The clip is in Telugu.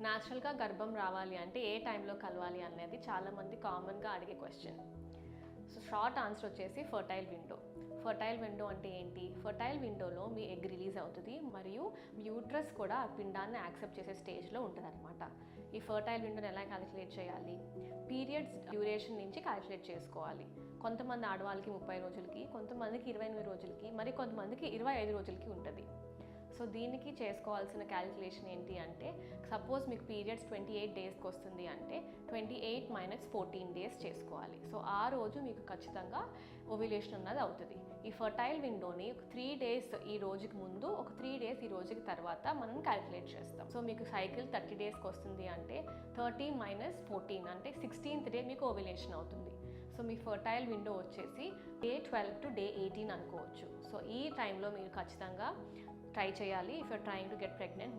న్యాచురల్గా గర్భం రావాలి అంటే ఏ టైంలో కలవాలి అనేది చాలామంది కామన్గా అడిగే క్వశ్చన్. సో షార్ట్ ఆన్సర్ వచ్చేసి ఫర్టైల్ విండో. ఫర్టైల్ విండో అంటే ఏంటి? ఫర్టైల్ విండోలో మీ ఎగ్ రిలీజ్ అవుతుంది మరియు మీ యూట్రస్ కూడా ఆ పిండాన్ని యాక్సెప్ట్ చేసే స్టేజ్లో ఉంటుంది అనమాట ఈ ఫర్టైల్ విండోని ఎలా క్యాలిక్యులేట్ చేయాలి? పీరియడ్స్ డ్యూరేషన్ నుంచి క్యాలిక్యులేట్ చేసుకోవాలి. కొంతమంది ఆడవాళ్ళకి ముప్పై రోజులకి కొంతమందికి ఇరవై ఎనిమిది రోజులకి మరి కొంతమందికి ఇరవై ఐదు రోజులకి ఉంటుంది. సో దీనికి చేసుకోవాల్సిన క్యాలిక్యులేషన్ ఏంటి అంటే సపోజ్ మీకు పీరియడ్స్ ట్వంటీ ఎయిట్ డేస్కి వస్తుంది అంటే twenty eight minus fourteen days చేసుకోవాలి. సో ఆ రోజు మీకు ఖచ్చితంగా ఓవ్యులేషన్ అన్నది అవుతుంది. ఈ ఫర్టైల్ విండోని ఒక త్రీ డేస్ ఈ రోజుకి ముందు ఒక త్రీ డేస్ ఈ రోజుకి తర్వాత మనం క్యాలిక్యులేట్ చేస్తాం. సో మీకు సైకిల్ థర్టీ డేస్కి వస్తుంది అంటే థర్టీ మైనస్ ఫోర్టీన్ అంటే సిక్స్టీన్త్ డే మీకు ఓవ్యులేషన్ అవుతుంది. సో మీ ఫర్టైల్ విండో వచ్చేసి day twelve to day eighteen అనుకోవచ్చు. సో ఈ టైంలో మీరు ఖచ్చితంగా ట్రై చేయాలి. If you're trying to get pregnant